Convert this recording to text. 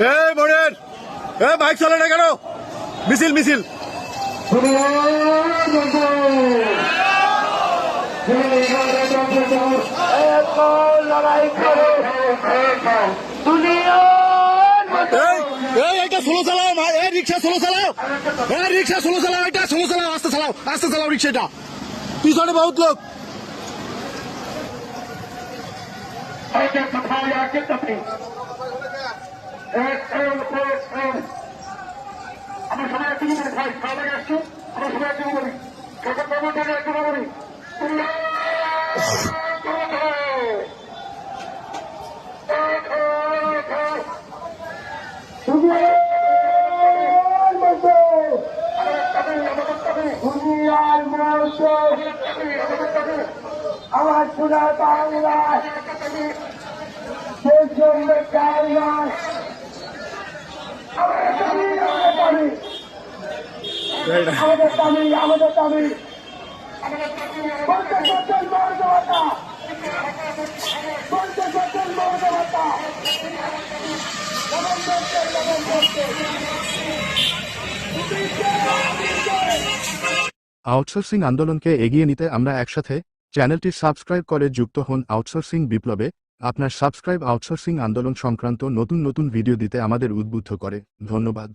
এই মনের! এ বাইক চলে না কেন? মিছিল মিছিল। এটা চালাও চালাও। স্লো চালাও এটা চালাও, আস্তে চালাও আস্তে চালাও পিছনে বহুত লোক। আমরা সবাই একটু বলি, ভাই, সবাই আসছো আমরা সবাই একটু বলি। কাকা বাবু থেকে একটু বলি। আমার সোনা বাংলা। সেই জন্য আমাদের আমাদের আউটসোর্সিং আন্দোলনকে এগিয়ে নিতে আমরা একসাথে চ্যানেলটি সাবস্ক্রাইব করে যুক্ত হন আউটসোর্সিং বিপ্লবে। আপনার সাবস্ক্রাইব আউটসোর্সিং আন্দোলন সংক্রান্ত নতুন নতুন ভিডিও দিতে আমাদের উদ্বুদ্ধ করে। ধন্যবাদ।